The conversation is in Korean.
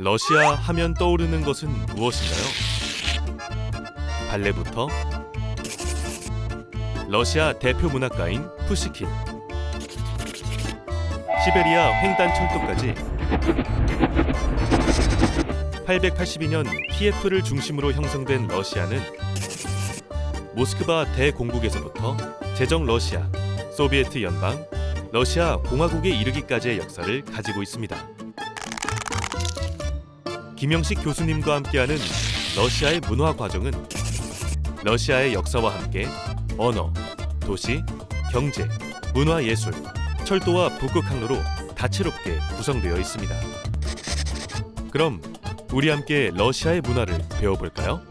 러시아 하면 떠오르는 것은 무엇인가요? 발레부터 러시아 대표 문학가인 푸시킨 시베리아 횡단 철도까지 882년 키예프를 중심으로 형성된 러시아는 모스크바 대공국에서부터 제정 러시아, 소비에트 연방, 러시아 공화국에 이르기까지의 역사를 가지고 있습니다. 김영식 교수님과 함께하는 러시아의 문화 과정은 러시아의 역사와 함께 언어, 도시, 경제, 문화 예술, 철도와 북극 항로로 다채롭게 구성되어 있습니다. 그럼 우리 함께 러시아의 문화를 배워볼까요?